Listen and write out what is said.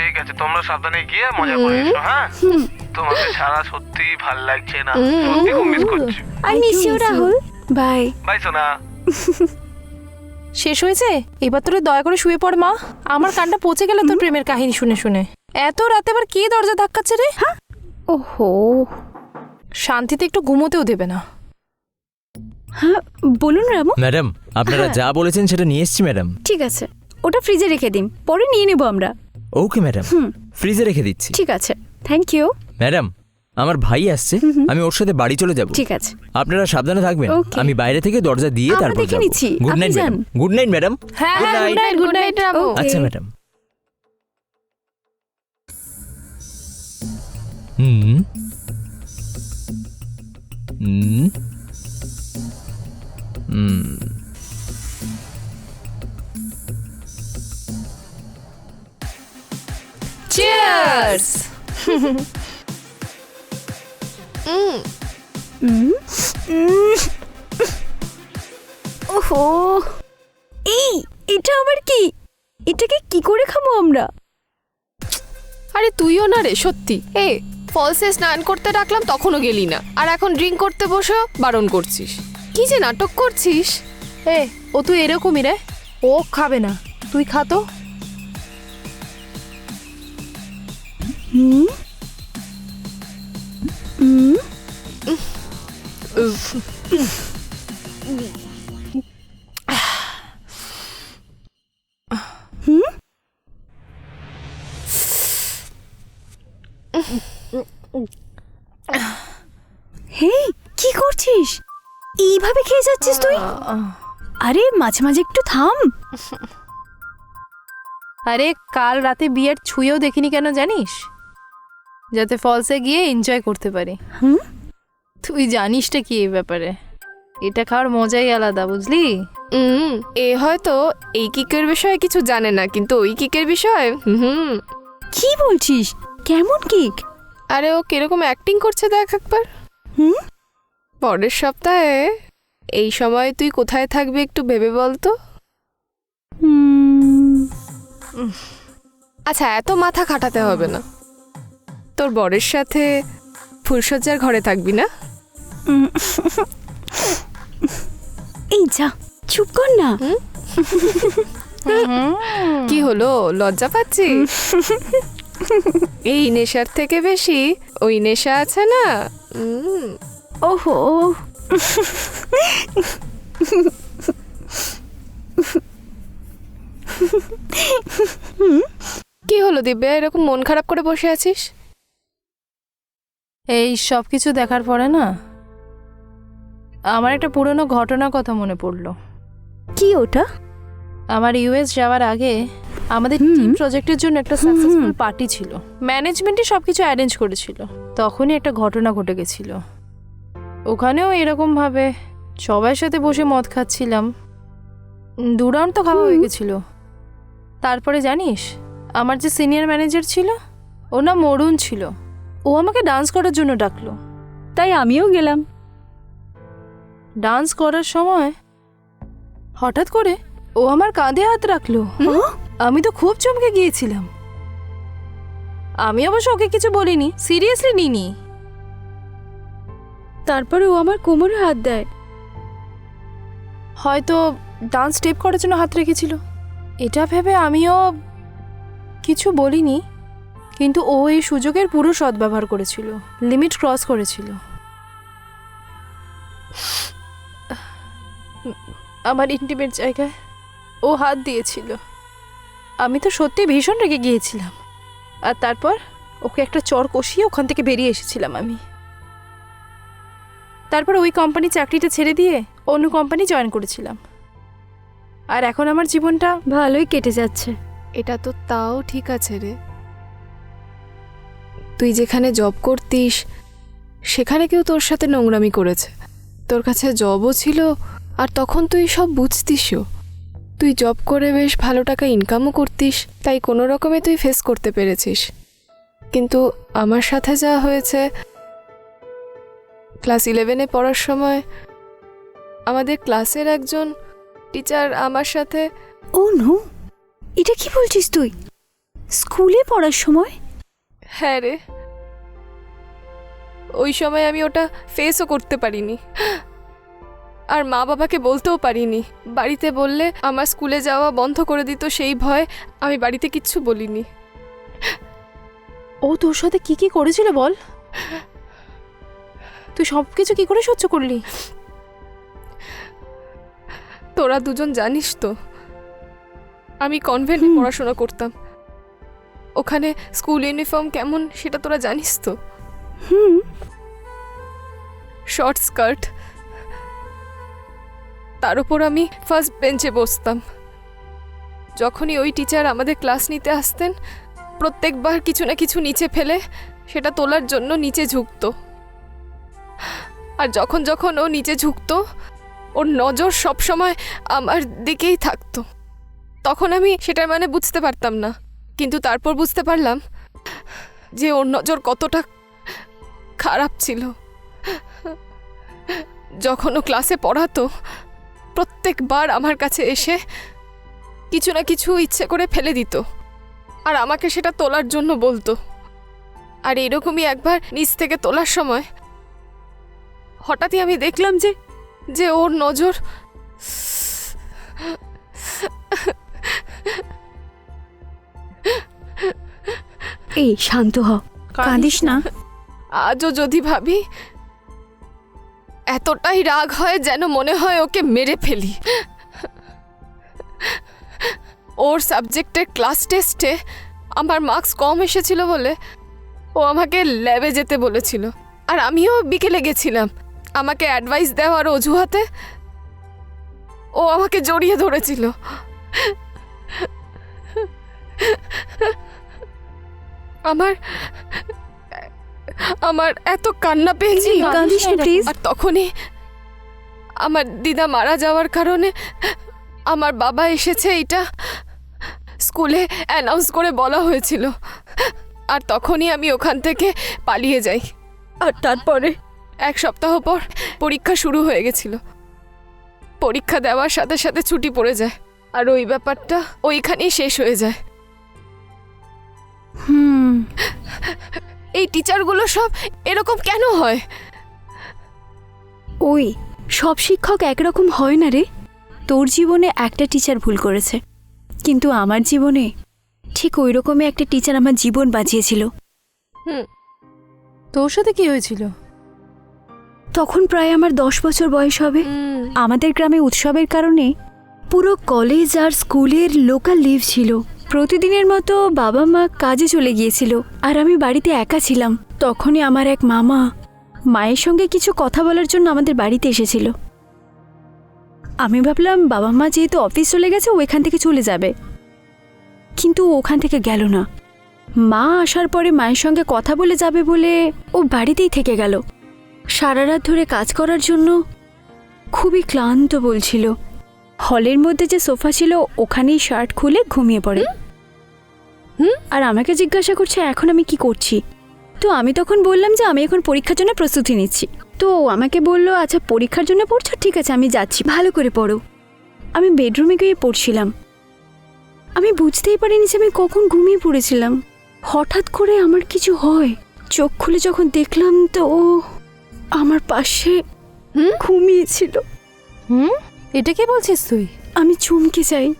ঠিক আছে তোমরা সাবধানে গিয়ে মজা করে এসো হ্যাঁ? তোমাকে ছাড়া সত্যি ভালো লাগছে না। সত্যি খুব মিস করছি। I miss you Rahul. Bye bye সোনা। শেষ হয়েছে? এবার তোরা দয়া করে শুয়ে পড় মা। আমার কানটা পচে গেল তোর প্রেমের কাহিনী শুনে শুনে। এত রাতে আবার কে দরজা ধাক্কাচ্ছে রে? ওহো। শান্তিতে একটু ঘুমোতেও দেবে না। হ্যাঁ বলুন রামু। ম্যাডাম আপনারা হ্যাঁ। যা বলেছেন সেটা নিয়ে এসছি ম্যাডাম। ঠিক আছে ওটা ফ্রিজে রেখে দিন পরে নিয়ে নেব আমরা। ওকে ম্যাডাম ফ্রিজে রেখে দিচ্ছি। ঠিক আছে। থ্যাংক ইউ ম্যাডাম আমার ভাই আসছে। আমি ওর সাথে বাড়ি চলে যাব। ঠিক আছে। আপনারা সাবধানে থাকবেন। আমি বাইরে থেকে দরজা দিয়ে তারপর যাব। নিচ্ছি। Good night. Madam good night madam হ্যাঁ. গুড নাইট গুড নাইট আচ্ছা ম্যাডাম হুম। হুম। হুম। চিয়ার্স ওহো এই এটা আবার কি এটাকে কি করে খাব আমরা আরে তুইও না রে সত্যি এ ফলসে স্নান করতে ডাকলাম তখনও গেলি না আর এখন ড্রিঙ্ক করতে বসে বারণ করছিস কি যে নাটক করছিস এ ও তুই এরকমই রে ও খাবে না তুই খা তো হুম হুম হে কি করছিস? এইভাবে খেয়ে যাচ্ছিস তুই? আরে, মাঝে মাঝে একটু থাম। আরে, কাল রাতে বিয়ের ছুঁয়েও দেখিনি কেন জানিস? যাতে ফলসে গিয়ে এনজয় করতে পারি। হুম? তুই জানিসটা কি এই ব্যাপারে? এটা খাওয়ার মজাই আলাদা বুঝলি? হুম এ হয়তো এই কিকের বিষয়ে কিছু জানে না কিন্তু ওই কিকের বিষয়ে হুম। কি বলছিস? কেমন কেক? আরে ও কীরকম অ্যাক্টিং করছে দেখ একবার। হুম? পরের সপ্তাহে এই সময় তুই কোথায় থাকবি একটু ভেবে বল তো। হুম, আচ্ছা এত মাথা খাটাতে হবে না। তোর বরের সাথে ফুলসজ্জার ঘরে থাকবি না? এই যা চুপ কর না। কি হলো? লজ্জা পাচ্ছি এই নেশার থেকে বেশি ওই নেশা আছে না? ওহো। কি হলো দিব্যা? এরকম মন খারাপ করে বসে আছিস? এই সব কিছু দেখার পরে না আমার একটা পুরনো ঘটনার কথা মনে পড়ল। কি ওটা? আমার ইউএস যাওয়ার আগে আমাদের। টিম প্রজেক্টের জন্য একটা সাকসেসফুল পার্টি ছিল। ম্যানেজমেন্টই সব কিছু অ্যারেঞ্জ করেছিল। তখনই একটা ঘটনা ঘটে গেছিল। ওখানেও এরকমভাবে সবার সাথে বসে মদ খাচ্ছিলাম। দু রাউন্ড তো খাওয়া হয়ে। গেছিল। তারপরে জানিস আমার যে সিনিয়র ম্যানেজার ছিল ও না মরুণ ছিল। ও আমাকে ডান্স করার জন্য ডাকলো। তাই আমিও গেলাম। ডান্স করার সময় হঠাৎ করে ও আমার কাঁধে হাত রাখল। হুম? আমি তো খুব চমকে গিয়েছিলাম। আমি অবশ্য ওকে কিছু বলিনি সিরিয়াসলি নিনি তারপরে ও আমার কোমরে হাত দেয়। হয়তো ডান্স স্টেপ করার জন্য হাত রেখেছিল। এটা ভেবে আমিও কিছু বলিনি। কিন্তু ও এই সুযোগের পুরো সদ্ব্যবহার করেছিল লিমিট ক্রস করেছিল। আমার ইন্টিমেট জায়গায় ও হাত দিয়েছিল। আমি তো সত্যি ভীষণ রেগে গিয়েছিলাম। আর তারপর ওকে একটা চর কষিয়ে ওখান থেকে বেরিয়ে এসেছিলাম আমি। তারপর ওই কোম্পানি চাকরিটা ছেড়ে দিয়ে অন্য কোম্পানি জয়েন করেছিলাম। আর এখন আমার জীবনটা ভালোই কেটে যাচ্ছে। এটা তো তাও ঠিক আছে রে। তুই যেখানে জব করতিস, সেখানে কেউ তোর সাথে নোংরামি করেছে। তোর কাছে জবও ছিল, আর তখন তুই সব বুঝতিসও। তুই জব করে বেশ ভালো টাকা ইনকামও করতিস, তাই কোনো রকমে তুই ফেস করতে পেরেছিস। কিন্তু আমার সাথে যা হয়েছে ক্লাস ইলেভেনে পড়ার সময় আমাদের ক্লাসের একজন টিচার আমার সাথে ও নো, এটা কি বলছিস তুই? স্কুলে পড়ার সময়? হ্যাঁ রে। ওই সময় আমি ওটা ফেসও করতে পারিনি। আর মা বাবাকে বলতেও পারিনি। বাড়িতে বললে আমার স্কুলে যাওয়া বন্ধ করে দিত সেই ভয় আমি বাড়িতে কিচ্ছু বলিনি। ও তোর সাথে কি কি করেছিল বল? তুই সব কিছু কি করে সহ্য করলি? তোরা দুজন জানিস তো আমি কনভেন্টে। পড়াশোনা করতাম। ওখানে স্কুল ইউনিফর্ম কেমন সেটা তোরা জানিস তো? হুম। Short skirt. তার উপর আমি ফার্স্ট বেঞ্চে বসতাম। যখনই ওই টিচার আমাদের ক্লাস নিতে আসতেন প্রত্যেকবার কিছু না কিছু নিচে ফেলে সেটা তোলার জন্য নিচে ঝুঁকতো। আর যখন যখন ও নিচে ঝুঁকতো ওর নজর সবসময় আমার দিকেই থাকতো। তখন আমি সেটার মানে বুঝতে পারতাম না। কিন্তু তারপর বুঝতে পারলাম যে ওর নজর কতটা খারাপ ছিল। যখন ও ক্লাসে পড়াতো, প্রত্যেকবার আমার কাছে এসে কিছু না কিছু ইচ্ছে করে ফেলে দিত আর আমাকে সেটা তোলার জন্য বলতো। আর এরকমই একবার নিচ থেকে তোলার সময় হঠাৎই আমি দেখলাম যে যে ওর নজর এই শান্ত হ। কাঁদিস না। আজও যদি ভাবি এতটাই রাগ হয় যেন মনে হয় ওকে মেরে ফেলি। ওর সাবজেক্টের ক্লাস টেস্টে আমার মার্কস কম এসেছিল বলে ও আমাকে ল্যাবে যেতে বলেছিল। আর আমিও বিকেলে গেছিলাম। আমাকে অ্যাডভাইস দেওয়ার অজুহাতে ও আমাকে জড়িয়ে ধরেছিল। আমার আমার এত কান্না পেয়েছি। এই, কাঁদিস প্লিজ আর তখনই আমার দিদা মারা যাওয়ার কারণে আমার বাবা এসেছে এটা স্কুলে অ্যানাউন্স করে বলা হয়েছিল। আর তখনই আমি ওখান থেকে পালিয়ে যাই। আর তারপরে? এক সপ্তাহ পর পরীক্ষা শুরু হয়ে গেছিল। পরীক্ষা দেওয়ার সাথে সাথে ছুটি পড়ে যায়। আর ওই ব্যাপারটা ওইখানেই শেষ হয়ে যায়। হুম। এই টিচারগুলো সব এরকম কেন হয়? ওই সব শিক্ষক একরকম হয় না রে। তোর জীবনে একটা টিচার ভুল করেছে। কিন্তু আমার জীবনে ঠিক ওই রকমই একটা টিচার আমার জীবন বাঁচিয়েছিল। তোর সাথে কি হয়েছিল? তখন প্রায় আমার দশ বছর বয়স হবে। আমাদের গ্রামে উৎসবের কারণে পুরো কলেজ আর স্কুলের লোকাল লিভ ছিল। প্রতিদিনের মতো বাবা মা কাজে চলে গিয়েছিল আর আমি বাড়িতে একা ছিলাম। তখনই আমার এক মামা মায়ের সঙ্গে কিছু কথা বলার জন্য আমাদের বাড়িতে এসেছিল। আমি ভাবলাম, বাবা মা যেহেতু অফিস চলে গেছে, ও এখান থেকে চলে যাবে। কিন্তু ওখান থেকে গেল না। মা আসার পরে মায়ের সঙ্গে কথা বলে যাবে বলে ও বাড়িতেই থেকে গেল। সারা রাত ধরে কাজ করার জন্য খুবই ক্লান্ত বলছিল। হলের মধ্যে যে সোফা ছিল, ওখানেই শার্ট খুলে ঘুমিয়ে পড়ে। হুম? আর আমাকে জিজ্ঞাসা করছে এখন আমি কি করছি? তো আমি তখন বললাম যে আমি এখন পরীক্ষার জন্য প্রস্তুতি নিচ্ছি। তো আমাকে বলল আচ্ছা পরীক্ষার জন্য পড়ছো? ঠিক আছে আমি যাচ্ছি। ভালো করে পড়ো। আমি বেডরুমে গিয়ে পড়ছিলাম। আমি বুঝতেই পারিনি যে আমি কখন ঘুমিয়ে পড়েছিলাম। হঠাৎ করে আমার কিছু হয়। চোখ খুলে যখন দেখলাম তো ও আমার পাশে? ঘুমিয়েছিল। হুম? এটা কি বলছিস তুই? আমি চমকে যাই।